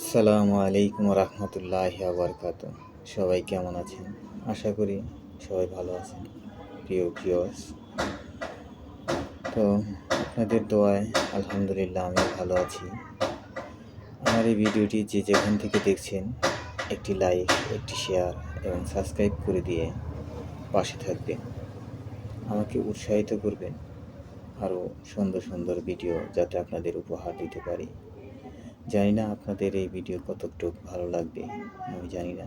আসসালামু আলাইকুম রহমতুল্লাহ বরকাত সবাই কেমন আছেন? আশা করি সবাই ভালো আছেন। প্রিয় ভিউয়ার্স তো আপনাদের দোয়ায় আলহামদুলিল্লাহ আমি ভালো আছি। আমার এই ভিডিওটি যে যেখান থেকে দেখছেন, একটি লাইক একটি শেয়ার এবং সাবস্ক্রাইব করে দিয়ে পাশে থাকবেন। আমাকে উৎসাহিত করবেন আরও সুন্দর সুন্দর ভিডিও যাতে আপনাদের উপহার দিতে পারি। জানি না আপনাদের এই ভিডিও কতটুক ভালো লাগবে, আমি জানি না।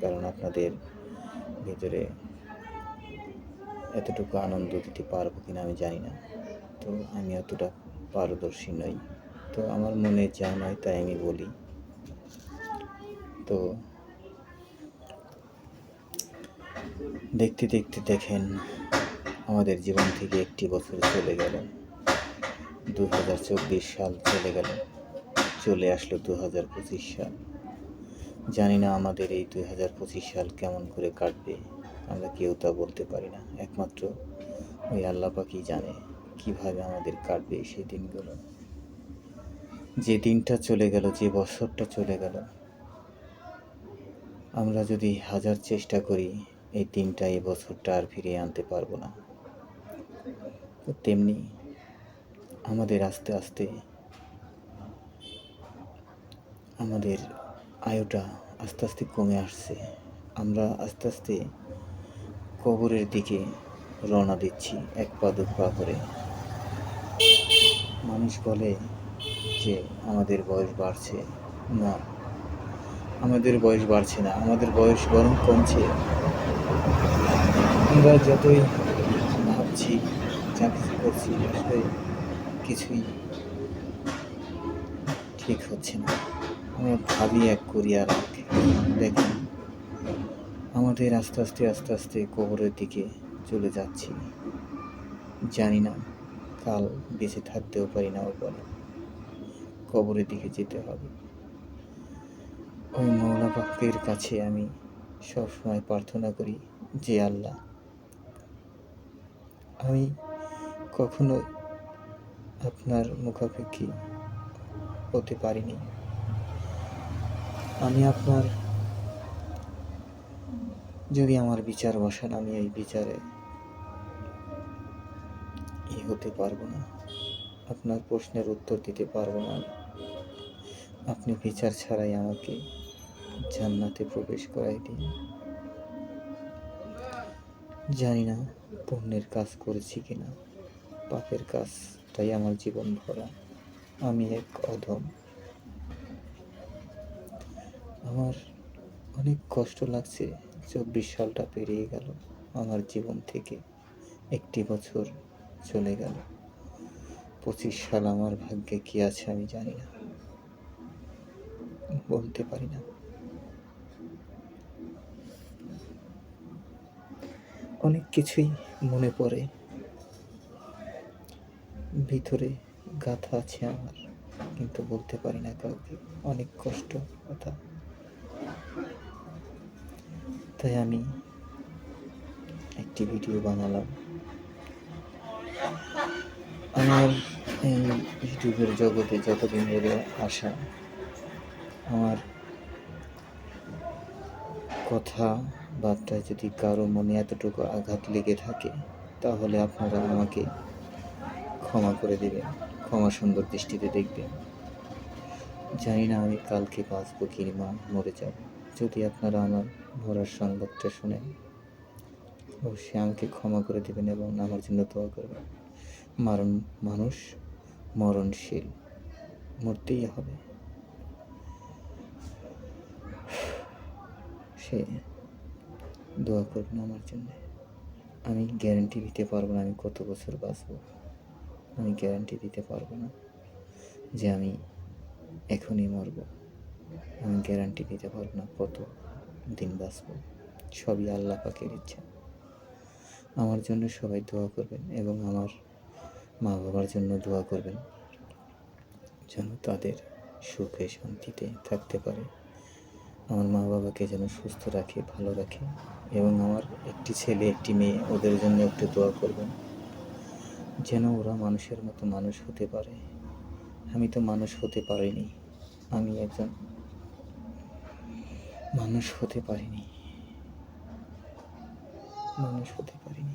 কারণ আপনাদের ভিতরে এতটুকু আনন্দ দিতে পারব কিনা আমি জানি না। তো আমি অতটা পারদর্শী নই। তো আমার মনে যা নয় তাই আমি বলি। তো দেখতে দেখতে দেখেন, আমাদের জীবন থেকে একটি বছর চলে গেল। দু হাজার চব্বিশ সাল চলে গেল। চলে আসলো দু হাজার পঁচিশ সাল। জানি না আমাদের এই দুই হাজার পঁচিশ সাল কেমন করে কাটবে, আমরা কেউ তা বলতে পারি না। একমাত্র ওই আল্লাহ জানে কীভাবে আমাদের কাটবে সেই দিনগুলো। যে দিনটা চলে গেল, যে বছরটা চলে গেল, আমরা যদি হাজার চেষ্টা করি, এই দিনটা, এই বছরটা আর ফিরিয়ে আনতে পারব না। তো তেমনি আমাদের আস্তে আস্তে আমাদের আয়ুটা আস্তে আস্তে কমে আসছে। আমরা আস্তে আস্তে কবরের দিকে রওনা দিচ্ছি, এক পা দু পা করে। মানুষ বলে যে, আমাদের বয়স বাড়ছে। না, আমাদের বয়স বাড়ছে না, আমাদের বয়স বরং কমছে। আমরা যতই ভাবছি, যা কিছু করছি, আসলে কিছুই ঠিক হচ্ছে না। আমরা ভাবি এক করি আর দেখেন, আমাদের আস্তে আস্তে আস্তে আস্তে কবরের দিকে চলে যাচ্ছি। জানি না, কাল বেঁচে থাকতেও পারি না পরে কবরের দিকে যেতে হবে। ওই মৌলা পাকের কাছে আমি সবসময় প্রার্থনা করি যে আল্লাহ, আমি কখনো আপনার মুখাপেক্ষী হতে পারিনি। আমি আপনার যদি আমার বিচার বসান, আমি এই বিচারে ই হতে পারব না। আপনার প্রশ্নের উত্তর দিতে পারব না। আপনি বিচার ছাড়াই আমাকে জান্নাতে প্রবেশ করাই দিন। জানি না পুণ্যের কাজ করেছি কিনা, পাপের কাজ তাই আমার জীবন ভরা। আমি এক অধম। আমার অনেক কষ্ট লাগছে। চব্বিশ সালটা পেরিয়ে গেল। আমার জীবন থেকে একটি বছর চলে গেল। পঁচিশ সাল আমার ভাগ্যে কি আছে আমি জানি না। বলতে পারি না। অনেক কিছুই মনে পড়ে। ভিতরে গাথা আছে আমার, কিন্তু বলতে পারি না কাউকে। অনেক কষ্ট, কথা। তাই আমি একটি ভিডিও বানালাম। আমার এই ইউটিউবের জগতে যতদিন ধরে আসা আমার কথা বার্তায় যদি কারও মনে এতটুকু আঘাত লেগে থাকে, তাহলে আপনারা আমাকে ক্ষমা করে দেবেন, ক্ষমা সুন্দর দৃষ্টিতে দেখবেন। জানি না আমি কালকে বাঁচবো কিংবা মরে যাব। যদি আপনারা আমার মরার সংবাদটা শুনেন অবশ্যই আমাকে ক্ষমা করে দেবেন এবং আমার জন্য দোয়া করবেন। মারণ মানুষ মরণশীল, মরতেই হবে। সে দোয়া করবেন আমার জন্য। আমি গ্যারেন্টি দিতে পারব না আমি কত বছর বাঁচবো। আমি গ্যারান্টি দিতে পারব না যে আমি এখনই মরবো। আমি গ্যারান্টি দিতে পারব না কত দিন বাঁচবো। সবই আল্লাহ পাকের ইচ্ছা। আমার জন্য সবাই দোয়া করবেন এবং আমার মা বাবার জন্য দোয়া করবেন যেন তাদের সুখে শান্তিতে থাকতে পারে। আমার মা বাবাকে যেন সুস্থ রাখে, ভালো রাখে এবং আমার একটি ছেলে, একটি মেয়ে, ওদের জন্য একটু দোয়া করবেন যেন ওরা মানুষের মতো মানুষ হতে পারে। আমি তো মানুষ হতে পারিনি। আমি একজন মানুষ হতে পারিনি। মানুষ হতে পারিনি।